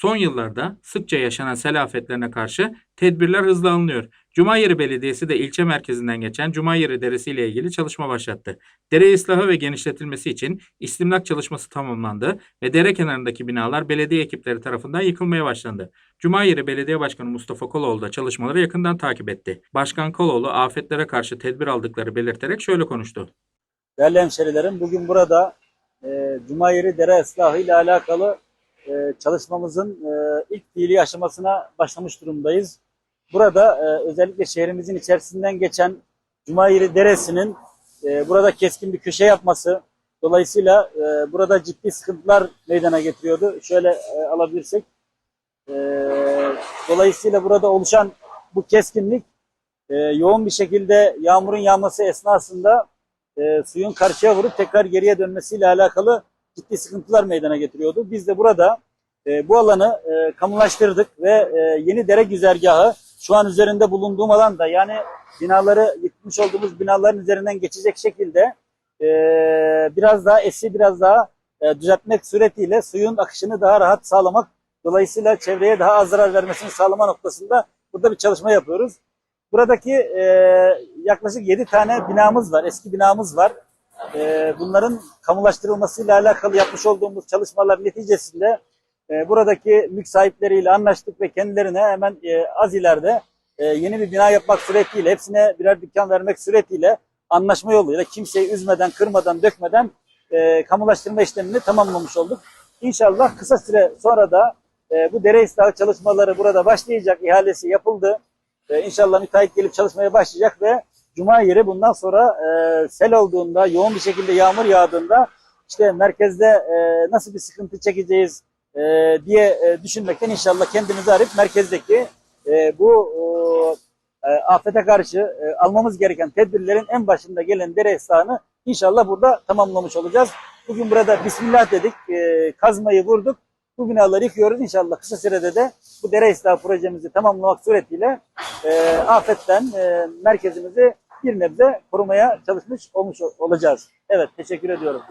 Son yıllarda sıkça yaşanan sel afetlerine karşı tedbirler hızla alınıyor. Cumayeri Belediyesi de ilçe merkezinden geçen Cumayeri Deresi ile ilgili çalışma başlattı. Dere ıslahı ve genişletilmesi için istimlak çalışması tamamlandı ve dere kenarındaki binalar belediye ekipleri tarafından yıkılmaya başlandı. Cumayeri Belediye Başkanı Mustafa Koloğlu da çalışmaları yakından takip etti. Başkan Koloğlu afetlere karşı tedbir aldıkları belirterek şöyle konuştu. Değerli hemşerilerim, bugün burada e, Cumayeri Dere Islahı ile alakalı e, çalışmamızın e, ilk fiili aşamasına başlamış durumdayız. Burada e, özellikle şehrimizin içerisinden geçen Cumayeri Deresi'nin e, burada keskin bir köşe yapması, dolayısıyla burada ciddi sıkıntılar meydana getiriyordu. Şöyle alabilirsek. Dolayısıyla burada oluşan bu keskinlik yoğun bir şekilde yağmurun yağması esnasında suyun karşıya vurup tekrar geriye dönmesiyle alakalı ciddi sıkıntılar meydana getiriyordu. Biz de burada e, bu alanı e, kamulaştırdık ve e, yeni dere güzergahı şu an üzerinde bulunduğum alanda yani binaları yıkmış olduğumuz binaların üzerinden geçecek şekilde e, biraz daha esi biraz daha e, düzeltmek suretiyle suyun akışını daha rahat sağlamak dolayısıyla çevreye daha az zarar vermesini sağlama noktasında burada bir çalışma yapıyoruz. Buradaki e, yaklaşık 7 tane binamız var, eski binamız var. E, bunların kamulaştırılmasıyla alakalı yapmış olduğumuz çalışmalar neticesinde e, buradaki mülk sahipleriyle anlaştık ve kendilerine hemen e, az ileride e, yeni bir bina yapmak suretiyle, hepsine birer dükkan vermek suretiyle anlaşma yoluyla kimseyi üzmeden, kırmadan, dökmeden e, kamulaştırma işlemini tamamlamış olduk. İnşallah kısa süre sonra da e, bu dere ıslahı çalışmaları burada başlayacak, ihalesi yapıldı. E, inşallah müteahhit gelip çalışmaya başlayacak ve Cuma yeri bundan sonra e, sel olduğunda, yoğun bir şekilde yağmur yağdığında işte merkezde e, nasıl bir sıkıntı çekeceğiz e, diye e, düşünmekten inşallah kendimizi arayıp merkezdeki e, bu e, afete karşı e, almamız gereken tedbirlerin en başında gelen dere ıslahını inşallah burada tamamlamış olacağız. Bugün burada Bismillah dedik, e, kazmayı vurduk. Bu binaları yıkıyoruz. İnşallah kısa sürede de bu dere ıslahı projemizi tamamlamak suretiyle e, afetten e, merkezimizi bir nebze korumaya çalışmış olmuş olacağız. Evet, teşekkür ediyorum.